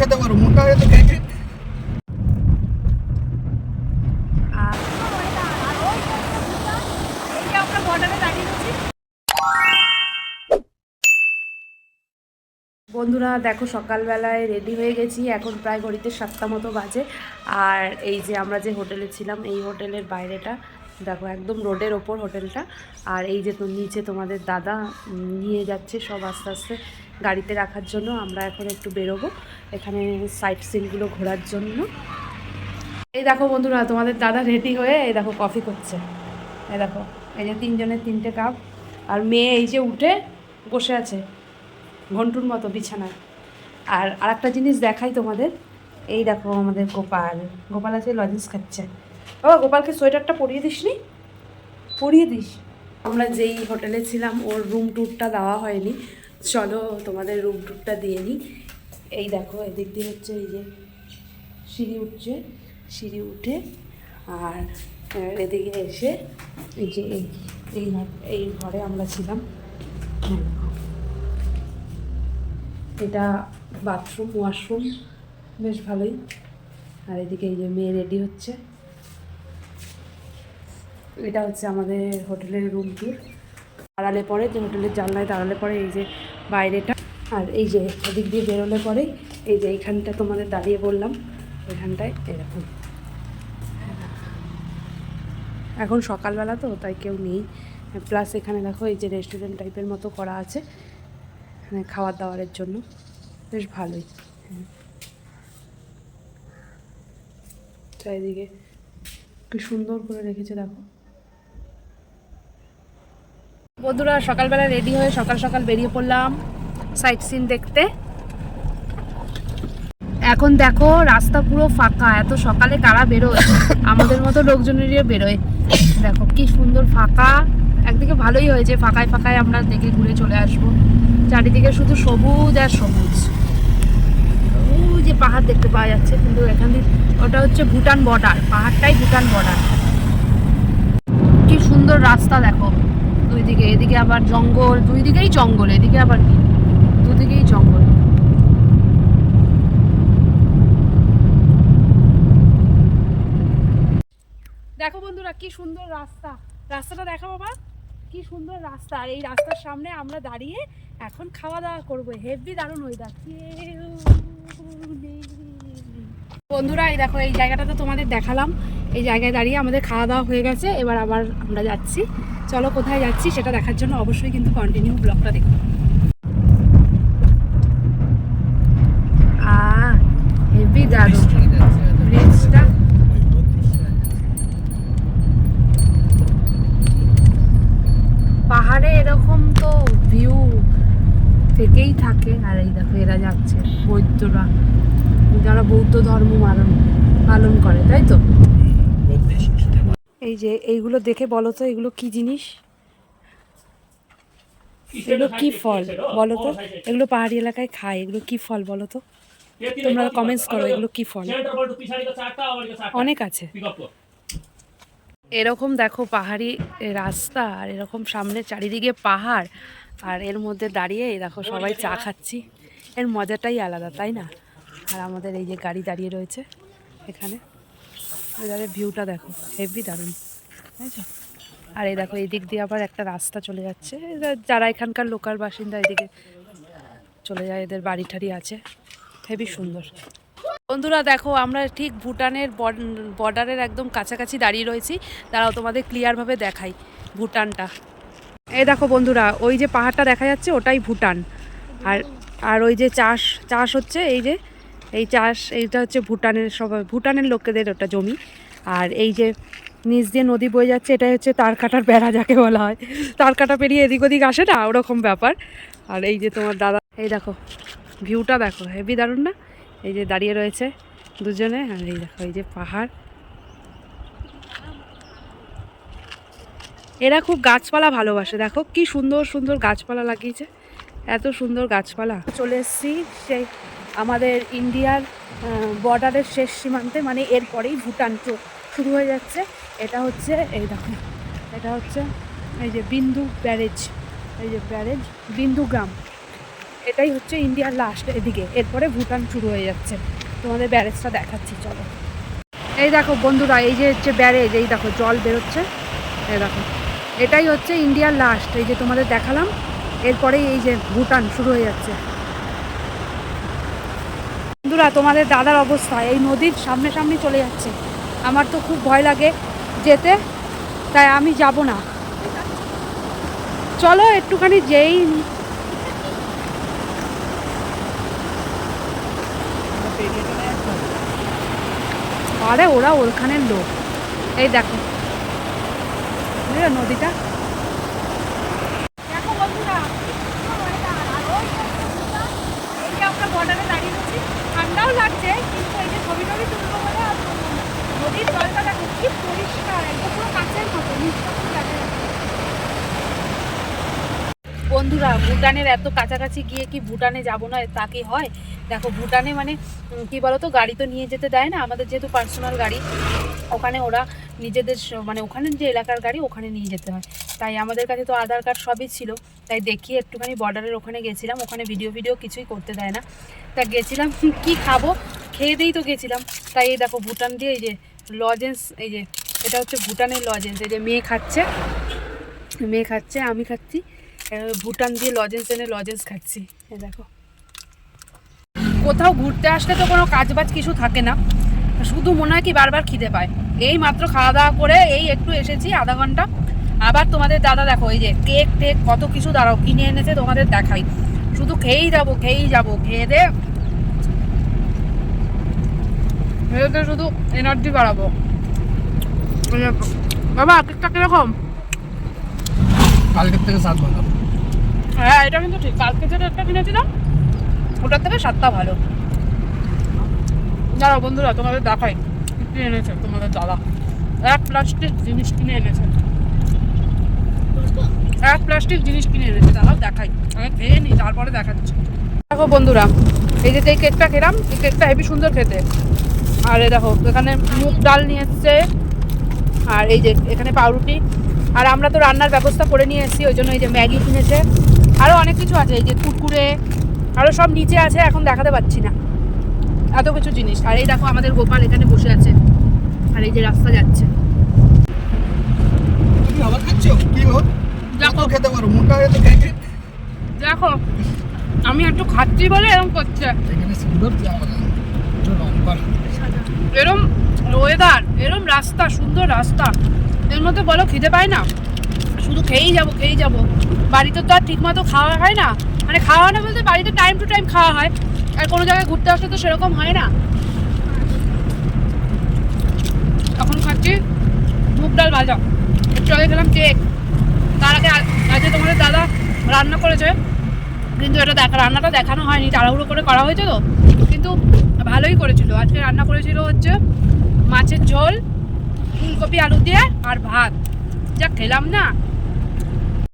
খেতে পারো, মোটা হয়ে তো বন্ধুরা, দেখো সকালবেলায় রেডি হয়ে গেছি, এখন প্রায় ঘড়িতে সাতটা মতো বাজে। আর এই যে আমরা যে হোটেলে ছিলাম, এই হোটেলের বাইরেটা, দেখো একদম রোডের ওপর হোটেলটা। আর এই যে তো নিচে তোমাদের দাদা নিয়ে যাচ্ছে সব আস্তে আস্তে। গাড়িতে রাখার জন্য আমরা এখন একটু বেরোবো। এখানে সাইট সিনগুলো ঘোরার জন্য। এই দেখো বন্ধুরা, তোমাদের দাদা রেডি হয়ে এই দেখো কফি করছে। এই দেখো, এই যে তিনজনের তিনটে কাপ আর মেয়ে এই যে উঠে বসে আছে, ঘন্টুর মতো বিছানায়। আর আরেকটা জিনিস দেখাই তোমাদের। এই দেখো আমাদের গোপাল। গোপাল আছে লজেন্স খাচ্ছে। ও গোপালকে সোয়েটারটা পরিয়ে দিস নি? পরিয়ে দিস। আমরা যেই হোটেলে ছিলাম, ওর রুম ট্যুরটা দেওয়া হয়নি। চলো তোমাদের রুম ট্যুরটা দিয়ে নিই এই দেখো, এদিক দিয়ে হচ্ছে এই যে সিঁড়ি উঠছে। সিঁড়ি উঠে আর এদিকে এসে এই যে এই এই ঘর- এই ঘরে আমরা ছিলাম। এটা বাথরুম ওয়াশরুম বেশ ভালোই। আর এদিকে এই যে মেয়ে রেডি হচ্ছে। এটা হচ্ছে আমাদের হোটেলের রুম টুর দাঁড়ালে পরে, যে হোটেলের জানলায় দাঁড়ালে পরে এই যে বাইরেটা। আর এই যে এদিক দিয়ে বেরোলে পরে এই যে এইখানটা তোমাদের দাঁড়িয়ে বললাম এখানটায় এরকম। এখন সকালবেলা তো, তাই কেউ নেই। প্লাস এখানে দেখো এই যে রেস্টুরেন্ট টাইপের মতো করা আছে, এখানে খাবার দাবারের জন্য। বেশ ভালোই। চারিদিকে কি সুন্দর করে রেখেছে দেখো। বন্ধুরা, সকালবেলা রেডি হয়ে সকাল সকাল বেরিয়ে পড়লাম সাইট সিন দেখতে। এখন দেখো, রাস্তা পুরো ফাঁকা, এত সকালে কারা বেরোয়? আমাদের মতো লোকজনেরই বেরোয়। দেখো কি সুন্দর ফাঁকা। একদিকে ভালোই হয়েছে, ফাঁকায় ফাঁকায় আমরা দেখে ঘুরে চলে আসব। চারিদিকে শুধু সবুজ আর সবুজ। যে পাহাড় দেখতে পাওয়া যাচ্ছে, কিন্তু এখান থেকে ওটা হচ্ছে ভুটান বর্ডার পাহাড়টাই ভুটান বর্ডার কি সুন্দর রাস্তা দেখো। দিকে এদিকে আবার জঙ্গল দুই দিকেই জঙ্গল, এদিকে আবার কি? দুদিকেই জঙ্গল। দেখো বন্ধুরা, কি সুন্দর রাস্তা। রাস্তাটা দেখো বাবা, কি সুন্দর রাস্তা। আর এই রাস্তার সামনে আমরা দাঁড়িয়ে এখন খাওয়া দাওয়া করব। হেভি দারুণ যাচ্ছে বন্ধুরা, এই দেখো, এই জায়গাটা তো তোমাদের দেখালাম। এই জায়গায় দাঁড়িয়ে আমাদের খাওয়া দাওয়া হয়ে গেছে। এবার আবার আমরা যাচ্ছি। চলো কোথায় যাচ্ছি সেটা দেখার জন্য অবশ্যই কিন্তু কন্টিনিউ ব্লগটা দেখো। হেভি দারুণ। ব্রিজটা পাহাড়ে এরকম তো ভিউ থেকেই থাকে আর এই দেখো এরা যাচ্ছে বৌদ্ধরা। যারা বৌদ্ধ ধর্ম পালন পালন করে তাই তো? এই যে এইগুলো দেখে বলো তো এগুলো কি জিনিস? এগুলো কি ফল? বলো তো। এগুলো পাহাড়ি এলাকায় খায় এগুলো কি ফল বলো তো? তোমরা কমেন্টস করো এগুলো কি ফল? অনেক আছে। এরকম দেখো পাহাড়ি রাস্তা আর এরকম সামনে চারিদিকে পাহাড় আর এর মধ্যে দাঁড়িয়ে দেখো সবাই চা খাচ্ছি। এর মজাটাই আলাদা তাই না? আর আমাদের এই যে গাড়ি দাঁড়িয়ে রয়েছে এখানে। এবারে ভিউটা দেখো হেভি দারুণ আর এই দেখো, এদিক দিয়ে আবার একটা রাস্তা চলে যাচ্ছে। যারা এখানকার লোকাল বাসিন্দা, এদিকে চলে যায়, এদের বাড়ি ঠাড়ি আছে। হেভি সুন্দর। বন্ধুরা দেখো, আমরা ঠিক ভুটানের বর্ডারের একদম কাছাকাছি দাঁড়িয়ে রয়েছি। তারাও তোমাদের ক্লিয়ারভাবে দেখাই ভুটানটা। এই দেখো বন্ধুরা, ওই যে পাহাড়টা দেখা যাচ্ছে, ওটাই ভুটান। আর আর ওই যে চাষ চাষ হচ্ছে, এই যে এই চাষ, এইটা হচ্ছে ভুটানের সবাই ভুটানের লোকেদের ওটা জমি। আর এই যে নিচ দিয়ে নদী বয়ে যাচ্ছে, এটাই হচ্ছে তার কাটার বেড়া যাকে বলা হয়। তার কাটা পেরিয়ে এদিক ওদিক আসে না? ওরকম ব্যাপার। আর এই যে তোমার দাদা, এই দেখো ভিউটা দেখো হেভি দারুণ না? এই যে দাঁড়িয়ে রয়েছে দুজনে, আর এই দেখো, এই যে পাহাড়। এরা খুব গাছপালা ভালোবাসে, দেখো কি সুন্দর সুন্দর গাছপালা লাগিয়েছে। এত সুন্দর গাছপালা। চলে এসেছি সেই আমাদের ইন্ডিয়ার বর্ডারের শেষ সীমান্তে মানে এরপরেই ভুটান তো শুরু হয়ে যাচ্ছে। এটা হচ্ছে, এই দেখো, এটা হচ্ছে, এই যে বিন্দু ব্যারেজ, এই যে ব্যারেজ, বিন্দু গ্রাম। এটাই হচ্ছে ইন্ডিয়ার লাস্ট এদিকে, এরপরে ভুটান শুরু হয়ে যাচ্ছে। তোমাদের ব্যারেজটা দেখাচ্ছি, চলো। এই দেখো বন্ধুরা, এই যে হচ্ছে ব্যারেজ, এই দেখো, জল বেরোচ্ছে। এই দেখো, এটাই হচ্ছে ইন্ডিয়ার লাস্ট এই যে তোমাদের দেখালাম। এরপরেই এই যে ভুটান শুরু হয়ে যাচ্ছে। বন্ধুরা, তোমাদের দাদার অবস্থা। এই নদীর সামনে সামনে চলে যাচ্ছে। আমার তো খুব ভয় লাগে যেতে, তাই আমি যাব না। চলো একটুখানি যেই আরে, ওরা ওখানের লোক। এই দেখো। নদীটা দেখো বন্ধুরা এই যে আমরা বর্ডারে দাঁড়িয়ে আছি ঠান্ডাও লাগছে কিন্তু এই যে ছবি টবি তুলবো বলে আর তুলবো না। নদীর জলটা দেখো কি পরিষ্কার একদম পুরো কাছের মতো নিচটা পুরো দেখা যাচ্ছে বন্ধুরা, ভুটানের এত কাছাকাছি গিয়ে কি ভুটানে যাব না? তা কি হয়? দেখো, ভুটানে মানে কি বলতো, গাড়ি তো নিয়ে যেতে দেয় না। আমাদের যেহেতু পার্সোনাল গাড়ি, ওখানে ওরা নিজেদের মানে ওখানে যে এলাকার গাড়ি, ওখানে নিয়ে যেতে হয়। তাই আমাদের কাছে তো আধার কার্ড সবই ছিল। তাই দেখিয়ে একটুখানি বর্ডারের ওখানে গেছিলাম। ওখানে ভিডিও ভিডিও কিছুই করতে দেয় না। তা গেছিলাম, কি খাব? খেয়ে দিয়েই তো গেছিলাম। তাই এই দেখো, ভুটান দিয়ে এই যে লজেন্স এই যে এটা হচ্ছে ভুটানের লজেন্স এই যে মেয়ে খাচ্ছে। মেয়ে খাচ্ছে, আমি খাচ্ছি। ভুটান দিয়ে লজেন্স এনে লজেন্স খাচ্ছি। দেখো। কোথাও ঘুরতে আসলে তো কোনো কাজ বাজ কিছু থাকে না। শুধু মনে হয় কি বারবার খিদে পায়। এই মাত্র খাওয়া দাওয়া করে এই একটু এসেছি, আধা ঘণ্টা। আবার তোমাদের দাদা দেখো, এই যে কেক টেক কত কিছু দাঁড়াও, কিনে এনেছে তোমাদের দেখাই। শুধু খেয়েই যাব খেয়েই যাব, খেয়ে দে। শুধু এনার্জি বাড়াবো। বাবা কেকটা কীরকম? কালকের থেকে সাত ভালো হ্যাঁ এটা কিন্তু ঠিক। কালকে যেটা একটা কিনেছিলাম ওটার থেকে স্বাদটা ভালো। দাঁড়াও বন্ধুরা তোমাদের দেখাই। কি এনেছে তোমাদের দাদা? এক প্লাস্টিক জিনিস কিনে এনেছে। এক প্লাস্টিক জিনিস কিনে এনেছে। দাদাও দেখাই। আমি খেয়ে নিই তারপরে দেখাচ্ছি দেখো বন্ধুরা এই যে যে কেকটা খেলাম এই কেকটা হেবি সুন্দর খেতে। আর এই দেখো এখানে মুগ ডাল নিয়ে এসছে। আর এই যে এখানে পাউরুটি। আর আমরা তো রান্নার ব্যবস্থা করে নিয়ে এসেছি ওই জন্য এই যে ম্যাগি কিনেছে। আরও অনেক কিছু আছে এই যে কুরকুরে আরও সব নিচে আছে এখন দেখাতে পাচ্ছি না। এত কিছু জিনিস। আর এই দেখো আমাদের গোপাল এখানে বসে আছে আর এই যে রাস্তা যাচ্ছে। দেখো। আমি একটু খাচ্ছি বলে এরকম করছে। এখানে ওয়েদার এরম রাস্তা, সুন্দর রাস্তা। এর মধ্যে বলো, খিদে পায় না? শুধু খেয়েই যাব খেয়েই যাব। বাড়িতে তো আর ঠিক মতো খাওয়া হয় না। মানে খাওয়া হয় না বলতে বাড়িতে টাইম টু টাইম খাওয়া হয়। আর কোনো জায়গায় ঘুরতে আসলে তো সেরকম হয় না। তখন খাচ্ছি মুগ ডাল ভাজা। একটু আগে খেলাম কেক তার আগে আজকে তোমাদের দাদা রান্না করেছে। কিন্তু এটা দেখা রান্নাটা দেখানো হয়নি। তাড়াহুড়ো করে করা হয়েছে তো। কিন্তু ভালোই করেছিল। আজকে রান্না করেছিল হচ্ছে মাছের ঝোল ফুলকপি আলু দিয়ে আর ভাত। যা খেলাম না